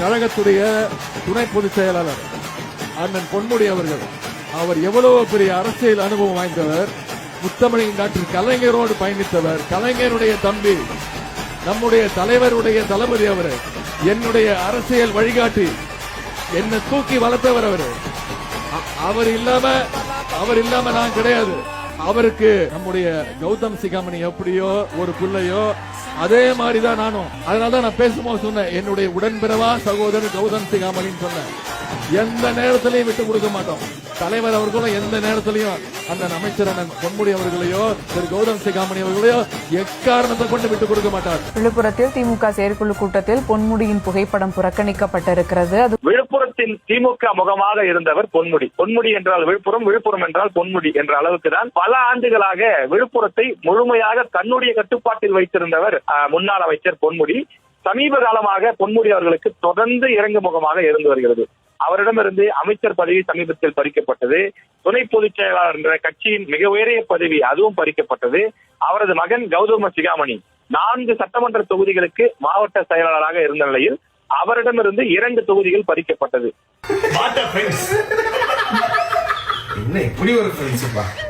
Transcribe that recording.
கழகத்துடைய துணை பொதுச் செயலாளர் அண்ணன் பொன்முடி அவர்கள். அவர் எவ்வளவு பெரிய அரசியல் அனுபவம் வாய்ந்தவர். முத்தமிழின் டாக்டர் கலைஞரோடு பயணித்தவர். கலைஞருடைய தம்பி நம்முடைய தலைவருடைய தளபதி அவர் என்னுடைய அரசியல் வழிகாட்டி என்னை தூக்கி வளர்த்தவர் அவர். அவர் இல்லாம அவர் இல்லாம நான் கிடையாது. அவருக்கு நம்முடைய கௌதம் சிகாமணி எப்படியோ ஒரு பிள்ளையோ அதே மாதிரி தான் நானும். அதனால தான் நான் பேசும்போது சொன்னேன் என்னுடைய உடன்பிறவா சகோதரர் கௌதம் சிகாமணின்னு சொன்னேன். எந்த நேரத்திலையும் விட்டு கொடுக்க மாட்டோம். தலைவர் அவர்களும் எந்த நேரத்திலையும் அந்த அமைச்சர் அண்ணன் பொன்முடி அவர்களையோ திரு கௌதம் சிகாமணி அவர்களையோ எக்காரணத்தை கொண்டு விட்டு கொடுக்க மாட்டார். விழுப்புரத்தில் திமுக செயற்குழு கூட்டத்தில் பொன்முடியின் புகைப்படம் புறக்கணிக்கப்பட்டிருக்கிறது. அது விழுப்புரத்தின் திமுக முகமாக இருந்தவர் பொன்முடி. பொன்முடி என்றால் விழுப்புரம் விழுப்புரம் என்றால் பொன்முடி என்ற அளவுக்கு தான் பல ஆண்டுகளாக விழுப்புரத்தை முழுமையாக தன்னுடைய கட்டுப்பாட்டில் வைத்திருந்தவர் முன்னாள் அமைச்சர் பொன்முடி. சமீப காலமாக பொன்முடி அவர்களுக்கு தொடர்ந்து இறங்கு முகமாக இருந்து வருகிறது. அவரிடமிருந்து அமைச்சர் பதவி சமீபத்தில் பறிக்கப்பட்டது. துணை பொதுச் செயலாளர் என்ற கட்சியின் மிக உயரிய பதவி அதுவும் பறிக்கப்பட்டது. அவரது மகன் கௌதம சிகாமணி. நான்கு சட்டமன்ற தொகுதிகளுக்கு மாவட்ட செயலாளராக இருந்த நிலையில் அவரிடமிருந்து இரண்டு தொகுதிகள் பறிக்கப்பட்டது. என்ன இப்படி ஒரு ஃப்ரெண்ட்ஸுப்பா